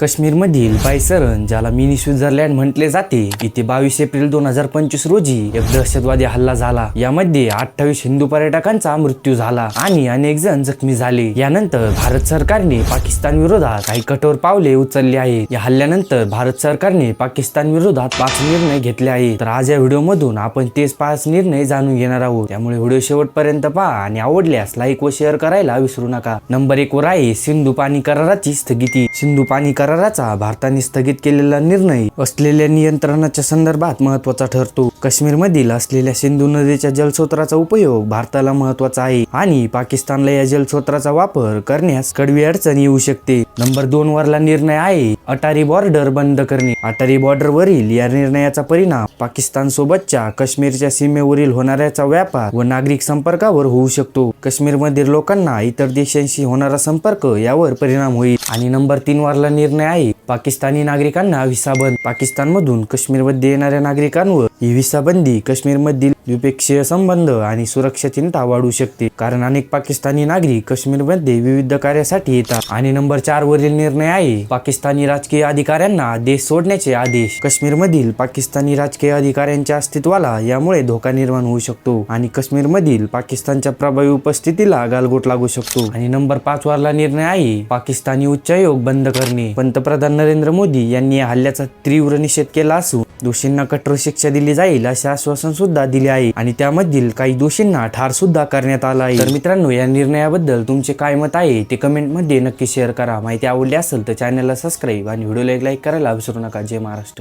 काश्मीरमधील बायसरन ज्याला mini Switzerland म्हटले जाते इथे बावीस एप्रिल दोन हजार पंचवीस रोजी एक दहशतवादी हल्ला झाला. यामध्ये अठ्ठावीस हिंदू पर्यटकांचा मृत्यू झाला आणि अनेक जण जखमी झाले. यानंतर भारत सरकारने पाकिस्तान विरोधात काही कठोर पावले उचलली आहेत. या हल्ल्यानंतर भारत सरकारने पाकिस्तान विरोधात पाच निर्णय घेतले आहेत. तर आज या व्हिडिओ मधून आपण तेच पाच निर्णय जाणून घेणार आहोत. त्यामुळे व्हिडिओ शेवटपर्यंत पहा आणि आवडल्यास लाईक व शेअर करायला विसरू नका. नंबर एक वर आहे सिंधू पाणी कराराची स्थगिती. सिंधू पाणी कराराचा भारताने स्थगित केलेला निर्णय असलेल्या नियंत्रणाच्या संदर्भात महत्त्वाचा ठरतो. काश्मीरमधील असलेल्या सिंधू नदीच्या जलस्रोताचा उपयोग भारताला महत्त्वाचा आहे आणि पाकिस्तानला या जलस्रोताचा वापर करण्यास कडवी अडचण येऊ शकते. नंबर दोन वरला निर्णय आहे अटारी बॉर्डर बंद करणे. अटारी बॉर्डर वरील या निर्णयाचा परिणाम पाकिस्तान सोबतच्या काश्मीरच्या सीमेवरील होणाऱ्याचा व्यापार व नागरिक संपर्कावर होऊ शकतो. काश्मीरमधील लोकांना इतर देशांशी होणारा संपर्क यावर परिणाम होईल. आणि नंबर तीन वरला निर्णय आहे. पाकिस्तानी नागरिकांना व्हिसा बंद पाकिस्तानमधून काश्मीरमध्ये येणाऱ्या नागरिकांवर ही व्हिसा बंदी काश्मीरमधील द्विपक्षीय संबंध आणि सुरक्षा चिंता वाढू शकते. कारण अनेक पाकिस्तानी नागरिक काश्मीरमध्ये विविध कार्यासाठी येतात. आणि नंबर चार वरील निर्णय आहे पाकिस्तानी राजकीय अधिकाऱ्यांना देश सोडण्याचे आदेश. काश्मीरमधील पाकिस्तानी राजकीय अधिकाऱ्यांच्या अस्तित्वाला यामुळे धोका निर्माण होऊ शकतो. आणि काश्मीरमधील पाकिस्तानच्या प्रभावी उपस्थितीला गालगोट लागू शकतो. आणि नंबर पाच वरला निर्णय आहे पाकिस्तानी उच्चायोग बंद करणे. पंतप्रधान नरेंद्र मोदी यांनी या हल्ल्याचा तीव्र निषेध केला असून दोषींना कठोर शिक्षा दिली जाईल असे आश्वासन सुद्धा दिले आहे आणि त्यामधील काही दोषींना ठार सुद्धा करण्यात आला आहे. तर मित्रांनो या निर्णयाबद्दल तुमचे काय मत आहे ते कमेंटमध्ये नक्की शेअर करा. माहिती आवडली असेल तर चॅनलला सबस्क्राईब आणि व्हिडिओला एक लाईक करायला विसरू नका. जय महाराष्ट्र.